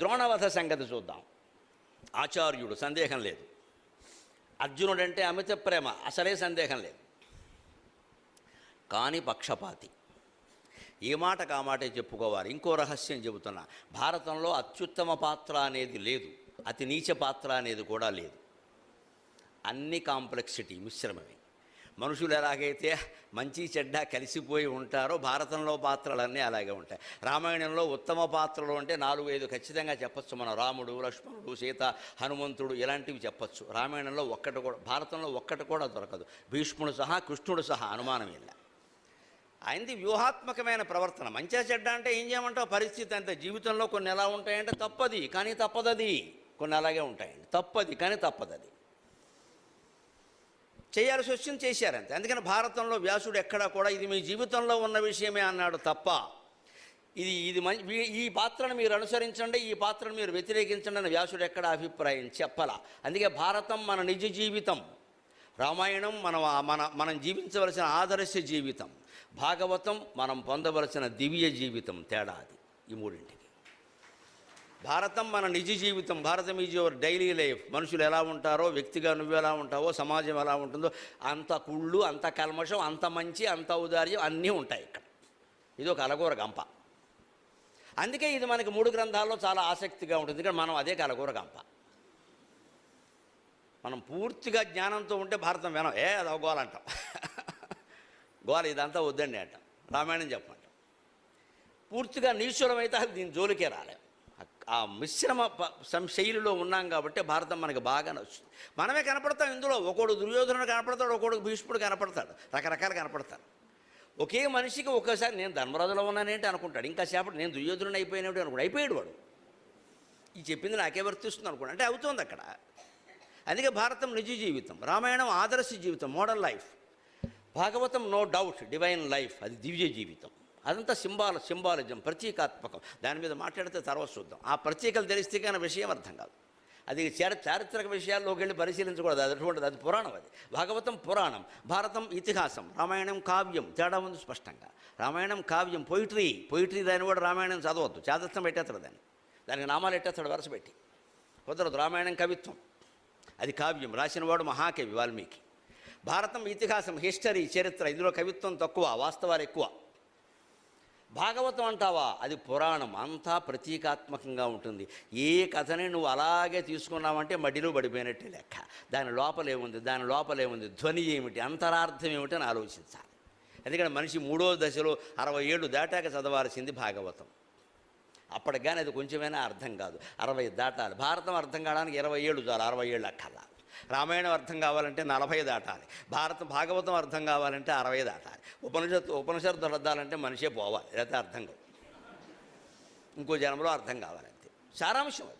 ద్రోణవధ సంగతి చూద్దాం. ఆచార్యుడు సందేహం లేదు. అర్జునుడంటే అమిత ప్రేమ అసలే సందేహం లేదు. కానీ పక్షపాతి. ఏ మాట కామాటే చెప్పుకోవాలి. ఇంకో రహస్యం చెబుతున్నా. భారతంలో అత్యుత్తమ పాత్ర అనేది లేదు. అతి నీచ పాత్ర అనేది కూడా లేదు. అన్ని కాంప్లెక్సిటీ మిశ్రమమే. మనుషులు ఎలాగైతే మంచి చెడ్డ కలిసిపోయి ఉంటారో భారతంలో పాత్రలన్నీ అలాగే ఉంటాయి. రామాయణంలో ఉత్తమ పాత్రలు అంటే నాలుగు ఐదు ఖచ్చితంగా చెప్పచ్చు మన రాముడు లక్ష్మణుడు సీత హనుమంతుడు ఇలాంటివి చెప్పచ్చు. రామాయణంలో ఒక్కటి కూడా భారతంలో ఒక్కటి కూడా దొరకదు. భీష్ముడు సహా కృష్ణుడు సహా అనుమానం ఇలా ఆయనది వ్యూహాత్మకమైన ప్రవర్తన. మంచిగా చెడ్డ అంటే ఏం చేయమంటావు? పరిస్థితి అంతే. జీవితంలో కొన్ని ఎలా ఉంటాయంటే తప్పది కానీ తప్పదది. కొన్ని అలాగే ఉంటాయండి. తప్పది కానీ తప్పదది. చేయాల్సి వచ్చింది చేశారంతే. అందుకని భారతంలో వ్యాసుడు ఎక్కడా కూడా ఇది మీ జీవితంలో ఉన్న విషయమే అన్నాడు తప్ప ఇది ఇది మం- ఈ పాత్రను మీరు అనుసరించండి ఈ పాత్రను మీరు వ్యతిరేకించండి అని వ్యాసుడు ఎక్కడ అభిప్రాయం చెప్పాల. అందుకే భారతం మన నిజ జీవితం. రామాయణం మన మన మనం జీవించవలసిన ఆదర్శ జీవితం. భాగవతం మనం పొందవలసిన దివ్య జీవితం తేడా అది. ఈ మూడింటి భారతం మన నిజ జీవితం. Bharatam is your daily life. మనుషులు ఎలా ఉంటారో వ్యక్తిగా నువ్వు ఎలా ఉంటావో సమాజం ఎలా ఉంటుందో అంత కుళ్ళు అంత కల్మషం అంత మంచి అంత ఔదార్యం అన్నీ ఉంటాయి ఇక్కడ. ఇది ఒక అలగూర గంప. అందుకే ఇది మనకి మూడు గ్రంథాల్లో చాలా ఆసక్తిగా ఉంటుంది. ఇక్కడ మనం అదే కలగూర గంప. మనం పూర్తిగా జ్ఞానంతో ఉంటే భారతం వినం. ఏ అది గోల అంటాం. గోల ఇదంతా వద్దండి అంటాం. రామాయణం చెప్పమంటాం. పూర్తిగా నీశ్వరం అది దీని జోలికే రాలేదు. ఆ మిశ్రమ ప- సం- శైలిలో ఉన్నాం కాబట్టి భారతం మనకు బాగా నచ్చుతుంది. మనమే కనపడతాం ఇందులో. ఒకడు దుర్యోధనుడు కనపడతాడు ఒకడు భీష్ముడు కనపడతాడు. రకరకాలు కనపడతాడు ఒకే మనిషికి ఒక్కసారి నేను ధర్మరాజులో ఉన్నానేంటి అనుకుంటాడు. ఇంకా సేపటి నేను దుర్యోధనుడు అయిపోయినట్టు అనుకుంటాడు. అయిపోయాడు వాడు. ఈ చెప్పింది నాకే వర్తిస్తుంది అనుకోండి. అంటే అవుతుంది అక్కడ. అందుకే భారతం నిజ జీవితం. రామాయణం ఆదర్శ జీవితం. Model life. Bhagavatam no doubt. Divine life. అది దివ్య జీవితం. అదంతా సింబాల సింబాలిజం ప్రతీకాత్మకం. దాని మీద మాట్లాడితే తర్వాత చూద్దాం. ఆ ప్రతీకలు తెలిస్తే కానీ విషయం అర్థం కాదు. అది చారి చారిత్రక విషయాల్లోకి వెళ్ళి పరిశీలించకూడదు. అది అటువంటిది అది పురాణం అది. భాగవతం పురాణం భారతం ఇతిహాసం రామాయణం కావ్యం తేడా ఉంది స్పష్టంగా. రామాయణం కావ్యం పొయిటరీ పొయిటరీ దాన్ని కూడా రామాయణం చదవద్దు. చాదస్తం పెట్టేస్తాడు దాన్ని. దానికి నామాలు పెట్టేస్తాడు వరుస పెట్టి. కుదరదు రామాయణం కవిత్వం. అది కావ్యం. రాసినవాడు మహాకవి వాల్మీకి. భారతం ఇతిహాసం హిస్టరీ చరిత్ర ఇందులో కవిత్వం తక్కువ వాస్తవాలు ఎక్కువ. భాగవతం అంటావా? అది పురాణం. అంతా ప్రతీకాత్మకంగా ఉంటుంది. ఏ కథని నువ్వు అలాగే తీసుకున్నావంటే మడిలో పడిపోయినట్టే లెక్క. దాని లోపలేముంది దాని లోపలేముంది ధ్వని ఏమిటి? అంతరార్థం ఏమిటి అని ఆలోచించాలి. ఎందుకంటే మనిషి మూడో దశలో అరవై ఏళ్ళు దాటాక చదవాల్సింది భాగవతం. అప్పటికి కానీ అది కొంచెమైనా అర్థం కాదు. అరవై దాటాలి. భారతం అర్థం కావడానికి ఇరవై ఏళ్ళు చాలు అరవై ఏళ్ళు అక్కర్లా రామాయణం అర్థం కావాలంటే నలభై దాటాలి. భారత భాగవతం అర్థం కావాలంటే అరవై దాటాలి. ఉపనిషత్తు ఉపనిషత్తు అర్థాలంటే మనిషే పోవాలి. లేకపోతే అర్థం కాదు. ఇంకో జన్మలో అర్థం కావాలంతే. సారాంశం అది.